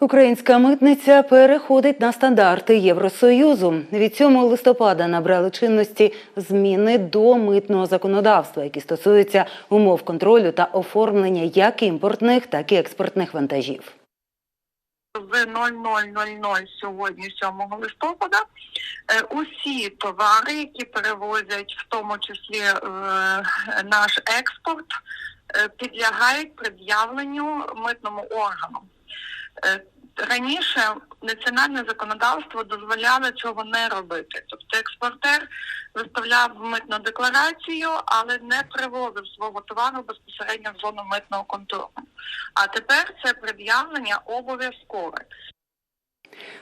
Українська митниця переходить на стандарти Євросоюзу. Від 7 листопада набрали чинності зміни до митного законодавства, які стосуються умов контролю та оформлення як імпортних, так і експортних вантажів. з 00.00 сьогодні, 7 листопада, е, усі товари, які перевозять, в тому числі е, наш експорт, е, підлягають пред'явленню митному органу. Е, Раніше національне законодавство дозволяло цього не робити. Тобто експортер виставляв митну декларацію, але не привозив свого товару безпосередньо в зону митного контролю. А тепер це пред'явлення обов'язкове.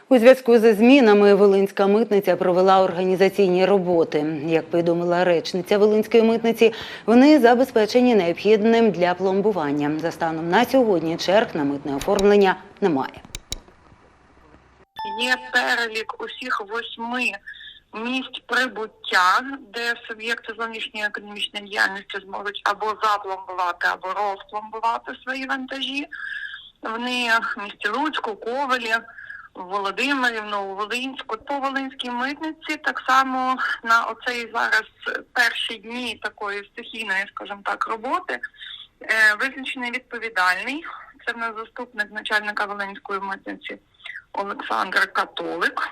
У зв'язку зі змінами Волинська митниця провела організаційні роботи. Як повідомила речниця Волинської митниці, вони забезпечені необхідним для пломбування. За станом на сьогодні черг на митне оформлення немає. Є перелік усіх восьми місць прибуття, де суб'єкти зовнішньої економічної діяльності зможуть або запломбувати, або розпломбувати свої вантажі. Вони в місті Луцьку, Ковелі, Володимирівну, Волинську. По Волинській митниці так само на оцей зараз перші дні такої стихійної, скажімо так, роботи е, визначений відповідальний. Це в нас заступник начальника Волинської митниці Олександр Католик.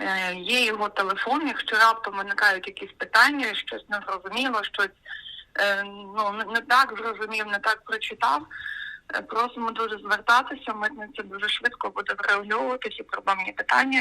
Е, Є його телефон, якщо раптом виникають якісь питання, щось не зрозуміло, щось е, ну, не так зрозумів, не так прочитав. Е, Просимо дуже звертатися. Митниця дуже швидко буде врегульовувати ці проблемні питання